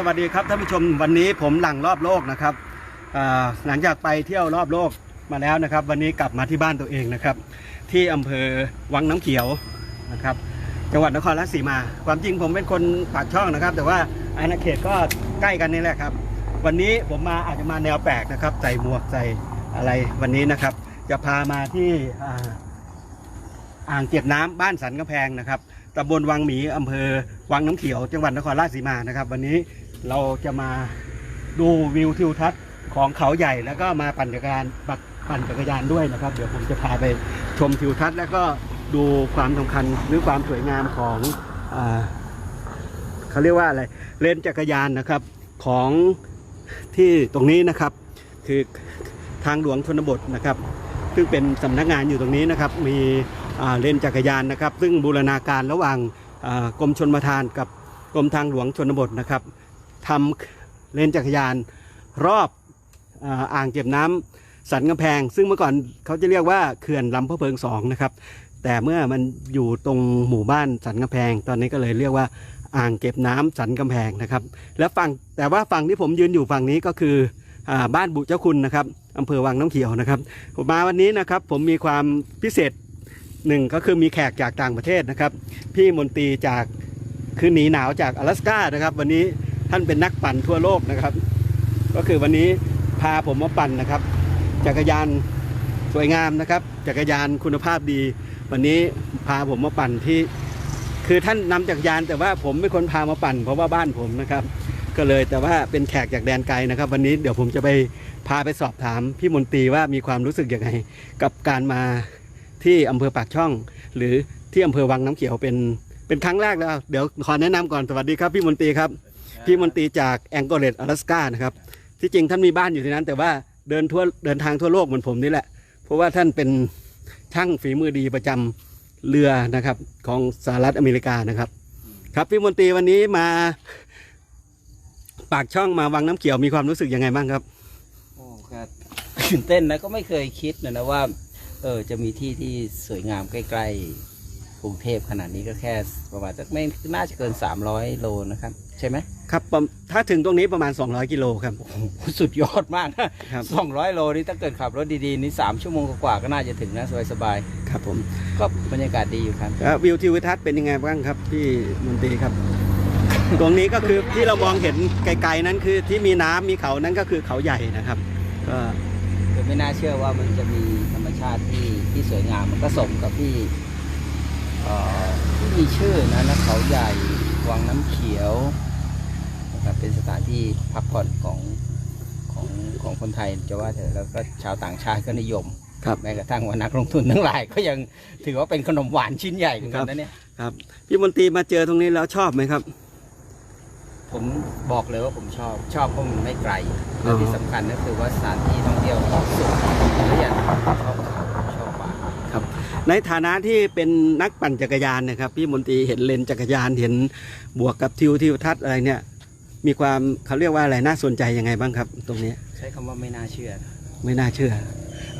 สวัสดีครับท่านผู้ชมวันนี้ผมหลังรอบโลกนะครับหลังจากไปเที่ยวรอบโลกมาแล้วนะครับ วันนี้กลับมาที่บ้านตัวเองนะครับ ที่อำเภอวังน้ำเขียวนะครับ จังหวัดนครราชสีมา ความจริงผมเป็นคนปากช่องนะครับ แต่ว่าอาณาเขตก็ใกล้กันนี่แหละครับ วันนี้ผมมาอาจจะมาแนวแปลกนะครับ ใส่หมวกใส่อะไรวันนี้นะครับ จะพามาที่อ่างเก็บน้ำบ้านสันกำแพงนะครับตำบลวังหมีอำเภอวังน้ำเขียว จังหวัดนครราชสีมานะครับ วันนี้ เราจะมาดูวิวทิวทัศน์ของเขาใหญ่แล้วก็มาปั่นจักรยานปั่นจักรยานด้วยนะครับ เดี๋ยวผมจะพาไปชมทิวทัศน์แล้วก็ดูความสำคัญหรือความสวยงามของอเขาเรียกว่าอะไรเลนจักรยานนะครับของที่ตรงนี้นะครับ คือทางหลวงชนบทนะครับ ซึ่งเป็นสำนักงานอยู่ตรงนี้นะครับ มีเลนจักรยานนะครับ ซึ่งบูรณาการระหว่างกรมชนประทานกับกรมทางหลวงชนบทนะครับ ทำเลนจักรยานรอบอ่างเก็บน้ำสันกำแพง ซึ่งเมื่อก่อนเขาจะเรียกว่าเขื่อนลำพะเพิงสองนะครับ แต่เมื่อมันอยู่ตรงหมู่บ้านสันกำแพง ตอนนี้ก็เลยเรียกว่าอ่างเก็บน้ำสันกำแพงนะครับ แล้วฝั่งแต่ว่าฝั่งที่ผมยืนอยู่ฝั่งนี้ก็คืออบ้านบุเจ้าคุณนะครับอำเภอวังน้ำเขียวนะครับมาวันนี้นะครับผมมีความพิเศษหนึ่งก็คือมีแขกจากต่างประเทศนะครับ พี่มนตรีจากคือหนีหนาวจาก阿拉สก้านะครับ วันนี้ ท่านเป็นนักปั่นทั่วโลกนะครับ ก็คือวันนี้พาผมมาปั่นนะครับ จักรยานสวยงามนะครับ จักรยานคุณภาพดี วันนี้พาผมมาปั่นที่ คือท่านนำจักรยานแต่ว่าผมเป็นคนพามาปั่น เพราะว่าบ้านผมนะครับ ก็เลยแต่ว่าเป็นแขกจากแดนไกลนะครับ วันนี้เดี๋ยวผมจะไปพาไปสอบถามพี่มนตรีว่ามีความรู้สึกยังไง กับการมาที่อำเภอปากช่อง หรือที่อำเภอวังน้ำเขียวเป็นเป็นครั้งแรกแล้ว เดี๋ยวขอแนะนำก่อนสวัสดีครับพี่มนตรีครับ พี่มนตรีจากแองเกอร์เลตอลาสกานะครับ ที่จริงท่านมีบ้านอยู่ที่นั้น แต่ว่าเดินทั่วเดินทางทั่วโลกเหมือนผมนี่แหละ เพราะว่าท่านเป็นช่างฝีมือดีประจำเรือนะครับของสหรัฐอเมริกานะครับ ครับพี่มนตรีวันนี้มา ปากช่องมาวังน้ำเขียวมีความรู้สึกยังไงบ้างครับโอ้ครับตื่นเต้นนะก็ไม่เคยคิดนะนะว่าเออจะมีที่ที่สวยงามใกล้ ๆ กรุงเทพขนาดนี้ก็แค่ประมาณสักไม่น่าจะเกิน 300 โลนะครับ ใช่ไหมครับประถ้าถึงตรงนี้ประมาณ 200 กิโลครับ โอ้โหสุดยอดมากนะครับสองร้อยโลนี่ถ้าเกิดขับรถดีๆนี่สามชั่วโมงกว่าๆก็น่าจะถึงนะสบายครับผมๆก็บรรยากาศดีอยู่ครับแล้ววิวทิวทัศน์เป็นยังไงบ้างครับพี่มนตรีครับ ตรงนี้ก็คือที่เรามองเห็นไกลๆนั้นคือที่มีน้ำมีเขานั้นก็คือเขาใหญ่นะครับก็ คือไม่น่าเชื่อว่ามันจะมีธรรมชาติที่ที่สวยงามมันก็สมกับที่เอ่อที่ มีชื่อนะนะเขาใหญ่วังน้ำเขียวนะครับเป็นสถานที่พักผ่อนของของของคนไทยจะว่าเถอะแล้วก็ชาวต่างชาติก็นิยมครับแม้กระทั่งว่านักลงทุนทั้งหลายก็ยังถือว่าเป็นขนมหวานชิ้นใหญ่เหมือนกันนะเนี่ยครับพี่มนตรีมาเจอตรงนี้แล้วชอบไหมครับ ผมบอกเลยว่าผมชอบชอบเพราะมันไม่ไกลอ๋และอที่สำคัญก็คือว่าสถานที่ท่องเที่ยวของสุดและอย่าง ในฐานะที่เป็นนักปั่นจักรยานนะครับ พี่มนตรีเห็นเลนจักรยานเห็นบวกกับทิวทิวทัศน์อะไรเนี่ย มีความเขาเรียกว่าอะไรน่าสนใจยังไงบ้างครับ ตรงนี้ใช้คำว่าไม่น่าเชื่อ ไม่น่าเชื่อ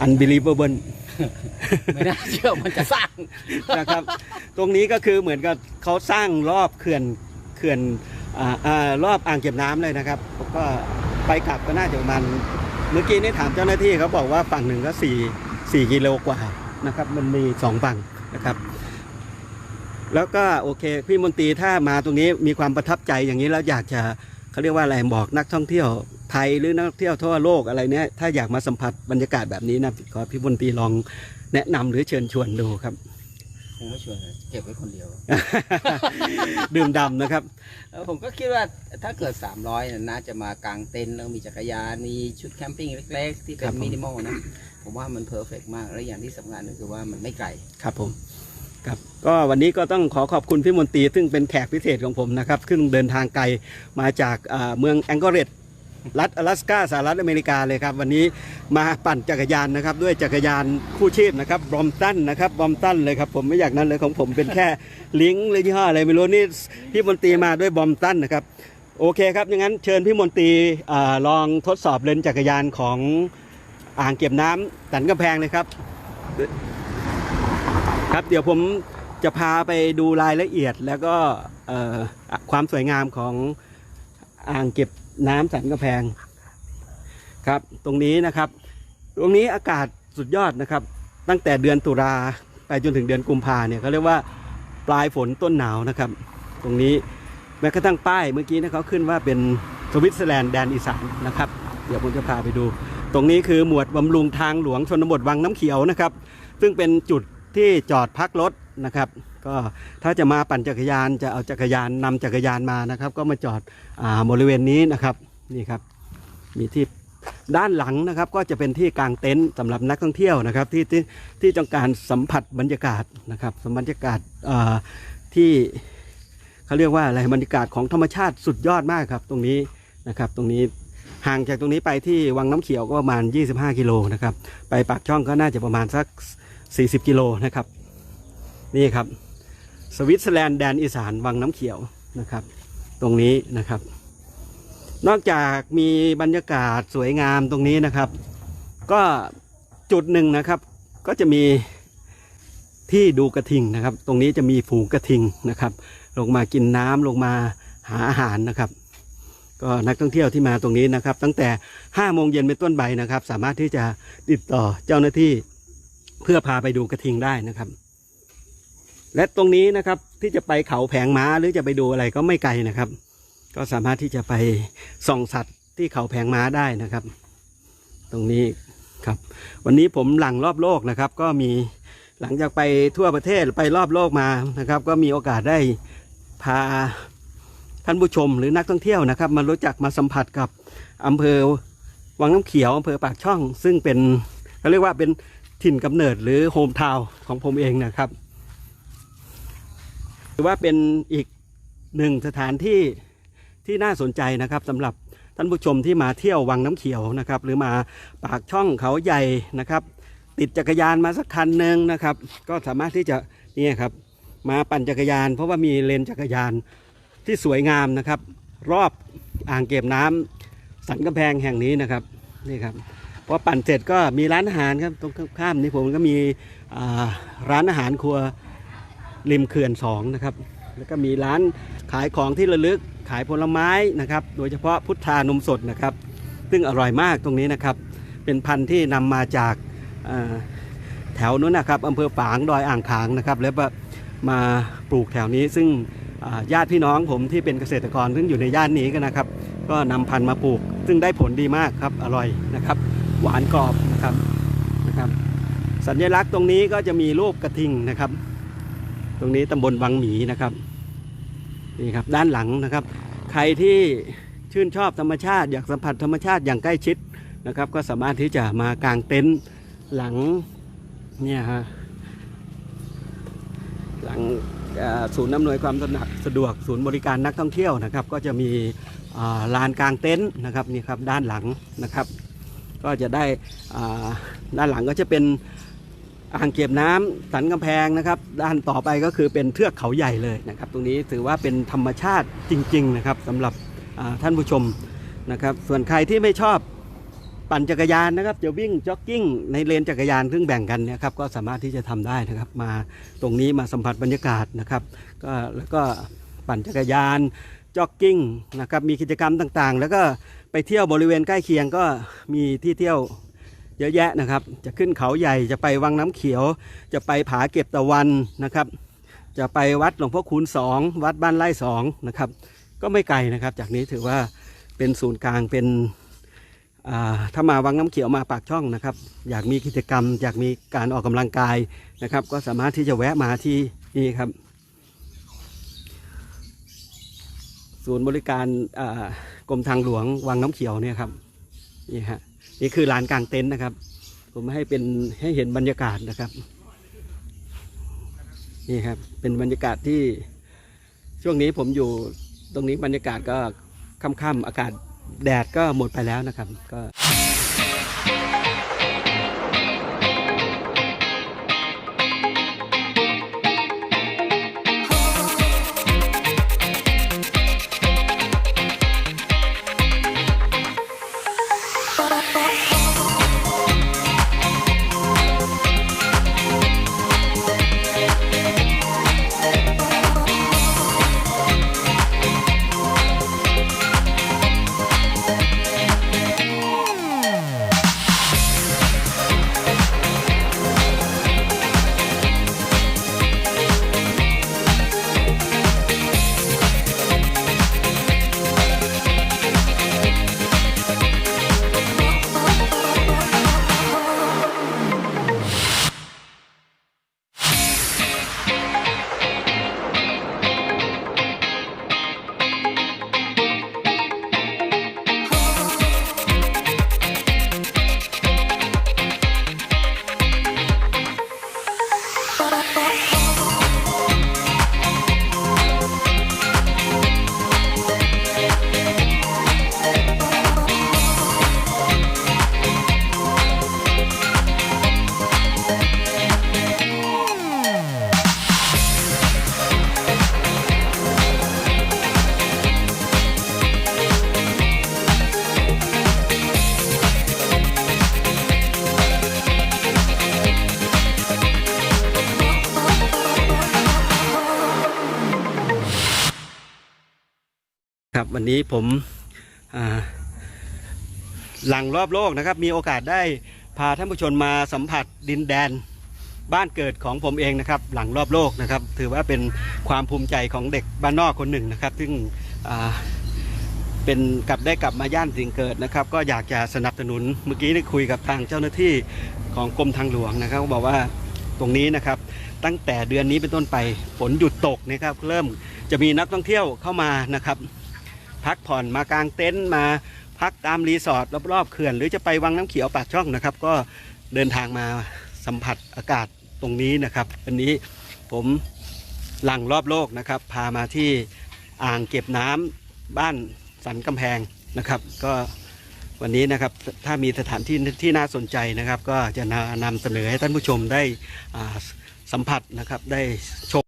unbelievable ไม่น่าเชื่อมันจะสร้างนะครับ ตรงนี้ก็คือเหมือนกับเขาสร้างรอบเขื่อนเขื่อนอ่าอ่ารอบอ่างเก็บน้ำเลยนะครับก็ไปกลับก็น่าจะประมาณเมื่อกี้นี่ถามเจ้าหน้าที่เขาบอกว่าฝั่งหนึ่งก็สี่สี่กิโลกว่า นะครับมันมีสองฝั่งนะครับ แล้วก็โอเคพี่มนตรีถ้ามาตรงนี้มีความประทับใจอย่างนี้แล้วอยากจะเขาเรียกว่าอะไรบอกนักท่องเที่ยวไทยหรือนักท่องเที่ยวทั่วโลกอะไรเนี้ยถ้าอยากมาสัมผัสบรรยากาศแบบนี้นะขอพี่มนตรีลองแนะนำหรือเชิญชวนดูครับ คงไม่ชวนเลยเก็บไว้คนเดียว ดื่มดำนะครับ แล้วผมก็คิดว่าถ้าเกิด 300เนี่ยน่าจะมากางเต็นท์แล้วมีจักรยาน มีชุดแคมปิ้งเล็ก ๆ ที่เป็ครันบผม มินิมอลนะ ผมว่ามันเพอร์เฟกมาก และอย่างที่สำคัญก็คือว่ามันไม่ไกล ครับผมครับก็วันนี้ก็ต้องขอขอบคุณพี่มนตรีซึ่งเป็นแขกพิเศษของผมนะครับซึ่งเดินทางไกลมาจากอ่าเมืองแองกอร์เรต รัฐอลาสกาสหรัฐอเมริกาเลยครับ วันนี้มาปั่นจักรยานนะครับ ด้วยจักรยานคู่ชีพนะครับบอมตันนะครับบอมตันเลยครับผมไม่อยากนั้นเลยของผมเป็นแค่ลิงก์หรือยี่ห้ออะไรไม่รู้นี่พี่มนตรีมาด้วยบอมตันนะครับโอเคครับอย่างนั้นเชิญพี่มนตรีลองทดสอบเลนจักรยานของอ่างเก็บน้ำสันกำแพงเลยครับ ครับเดี๋ยวผมจะพาไปดูรายละเอียดแล้วก็ความสวยงามของอ่างเก็บ น้ำสันกระแพงครับ ตรงนี้นะครับ ตรงนี้อากาศสุดยอดนะครับ ตั้งแต่เดือนตุลาไปจนถึงเดือนกุมภาเนี่ยเขาเรียกว่าปลายฝนต้นหนาวนะครับ ตรงนี้แม้กระทั่งป้ายเมื่อกี้นะเขาขึ้นว่าเป็นสวิตเซอร์แลนด์แดนอีสานนะครับ เดี๋ยวผมจะพาไปดู ตรงนี้คือหมวดบำรุงทางหลวงชนบทวังน้ำเขียวนะครับ ซึ่งเป็นจุดที่จอดพักรถนะครับ ก็ถ้าจะมาปั่นจักรยานจะเอาจักรยานนำจักรยานมานะครับ ก็มาจอดอาบริเวณนี้นะครับนี่ครับ มีที่ด้านหลังนะครับก็จะเป็นที่กางเต็นท์สำหรับนักท่องเที่ยวนะครับที่ที่ที่ต้องการสัมผัสบรรยากาศนะครับสัมบรรยากาศอ่าที่เขาเรียกว่าอะไรบรรยากาศของธรรมชาติสุดยอดมากครับ ตรงนี้นะครับ ตรงนี้ห่างจากตรงนี้ไปที่วังน้ำเขียวก็ประมาณ 25 กิโลนะครับ ไปปากช่องก็น่าจะประมาณสัก 40 กิโลนะครับ นี่ครับ สวิตเซอร์แลนด์แดนอีสานวังน้ำเขียวนะครับ ตรงนี้นะครับ นอกจากมีบรรยากาศสวยงามตรงนี้นะครับ ก็จุดหนึ่งนะครับ ก็จะมีที่ดูกระทิงนะครับ ตรงนี้จะมีฝูงกระทิงนะครับ ลงมากินน้ำลงมาหาอาหารนะครับ ก็นักท่องเที่ยวที่มาตรงนี้นะครับ ตั้งแต่5โมงเย็นเป็นต้นไปนะครับ สามารถที่จะติดต่อเจ้าหน้าที่เพื่อพาไปดูกระทิงได้นะครับ และตรงนี้นะครับที่จะไปเขาแผงม้าหรือจะไปดูอะไรก็ไม่ไกลนะครับ ก็สามารถที่จะไปส่องสัตว์ที่เขาแผงม้าได้นะครับ ตรงนี้ครับ วันนี้ผมหลังรอบโลกนะครับ ก็มีหลังจากไปทั่วประเทศไปรอบโลกมานะครับ ก็มีโอกาสได้พาท่านผู้ชมหรือนักท่องเที่ยวนะครับ มารู้จักมาสัมผัสกับอำเภอวังน้ำเขียวอำเภอปากช่อง ซึ่งเป็นเขาเรียกว่าเป็นถิ่นกำเนิดหรือโฮมทาวน์ของผมเองนะครับ ถือว่าเป็นอีกหนึ่งสถานที่ที่น่าสนใจนะครับสำหรับท่านผู้ชมที่มาเที่ยววังน้ำเขียวนะครับ หรือมาปากช่องเขาใหญ่นะครับ ติดจักรยานมาสักคันหนึ่งนะครับ ก็สามารถที่จะนี่ครับ มาปั่นจักรยาน เพราะว่ามีเลนจักรยานที่สวยงามนะครับ รอบอ่างเก็บน้ำสันกำแพงแห่งนี้นะครับนี่ครับพอปั่นเสร็จก็มีร้านอาหารครับตรงข้ามนี่ผมก็มีร้านอาหารครัว ริมเขื่อนสองนะครับ แล้วก็มีร้านขายของที่ระลึกขายผลไม้นะครับ โดยเฉพาะพุทธานมสดนะครับ ซึ่งอร่อยมากตรงนี้นะครับ เป็นพันธุ์ที่นำมาจากแถวนู้นนะครับอำเภอฝางดอยอ่างขางนะครับ แล้วมาปลูกแถวนี้ ซึ่งญาติพี่น้องผมที่เป็นเกษตรกรซึ่งอยู่ในย่านนี้กันนะครับ ก็นำพันธุ์มาปลูก ซึ่งได้ผลดีมากครับอร่อยนะครับ หวานกรอบนะครับนะครับ สัญลักษณ์ตรงนี้ก็จะมีรูปกระทิงนะครับ ตรงนี้ตำบลวังหมีนะครับนี่ครับด้านหลังนะครับ ใครที่ชื่นชอบธรรมชาติ อยากสัมผัสธรรมชาติอย่างใกล้ชิดนะครับ ก็สามารถที่จะมากางเต็นท์หลังเนี่ยฮะหลังศูนย์อำนวยความสะดวกศูนย์บริการนักท่องเที่ยวนะครับ ก็จะมีลานกางเต็นท์นะครับนี่ครับด้านหลังนะครับ ก็จะได้ด้านหลังก็จะเป็น อ่างเก็บน้ำสันกำแพงนะครับด้านต่อไปก็คือเป็นเทือกเขาใหญ่เลยนะครับ ตรงนี้ถือว่าเป็นธรรมชาติจริง ๆ นะครับสำหรับท่านผู้ชมนะครับ ส่วนใครที่ไม่ชอบปั่นจักรยานนะครับจะวิ่งจ็อกกิ้งในเลนจักรยานซึ่งแบ่งกันนะครับก็สามารถที่จะทำได้นะครับมาตรงนี้มาสัมผัสบรรยากาศนะครับก็แล้วก็ปั่นจักรยานจ็อกกิ้งนะครับมีกิจกรรมต่างๆ แล้วก็ไปเที่ยวบริเวณใกล้เคียงก็มีที่เที่ยว เยอะแยะนะครับ จะขึ้นเขาใหญ่จะไปวังน้ำเขียว จะไปผาเก็บตะวันนะครับ จะไปวัดหลวงพ่อคูณสองวัดบ้านไร่สองนะครับ ก็ไม่ไกลนะครับ จากนี้ถือว่าเป็นศูนย์กลางเป็นถ้ามาวังน้ำเขียวมาปากช่องนะครับ อยากมีกิจกรรม อยากมีการออกกำลังกายนะครับ ก็สามารถที่จะแวะมาที่นี่ครับ ศูนย์บริการกรมทางหลวงวังน้ำเขียวเนี่ยครับนี่ฮะ นี่คือลานกลางเต็นท์นะครับ ผมให้เป็นให้เห็นบรรยากาศนะครับ นี่ครับ เป็นบรรยากาศที่ช่วงนี้ผมอยู่ตรงนี้บรรยากาศก็ค่ำๆอากาศแดดก็หมดไปแล้วนะครับ ก็ วันนี้ผมหลังรอบโลกนะครับ มีโอกาสได้พาท่านผู้ชมมาสัมผัสดินแดนบ้านเกิดของผมเองนะครับ หลังรอบโลกนะครับ ถือว่าเป็นความภูมิใจของเด็กบ้านนอกคนหนึ่งนะครับ ซึ่งเป็นกลับได้กลับมาย่านสิงเกิดนะครับ ก็อยากจะสนับสนุนเมื่อกี้ได้คุยกับทางเจ้าหน้าที่ของกรมทางหลวงนะครับบอกว่าตรงนี้นะครับ ตั้งแต่เดือนนี้เป็นต้นไปฝนหยุดตกนะครับ เริ่มจะมีนักท่องเที่ยวเข้ามานะครับ พักผ่อนมากางเต็นท์มาพักตามรีสอร์ทรอบๆเขื่อน หรือจะไปวังน้ำเขียวปากช่องนะครับ ก็เดินทางมาสัมผัสอากาศตรงนี้นะครับวันนี้ผมหลังรอบโลกนะครับ พามาที่อ่างเก็บน้ำบ้านสันกำแพงนะครับ ก็วันนี้นะครับถ้ามีสถานที่ที่น่าสนใจนะครับ ก็จะนำเสนอให้ท่านผู้ชมได้สัมผัสนะครับได้ชม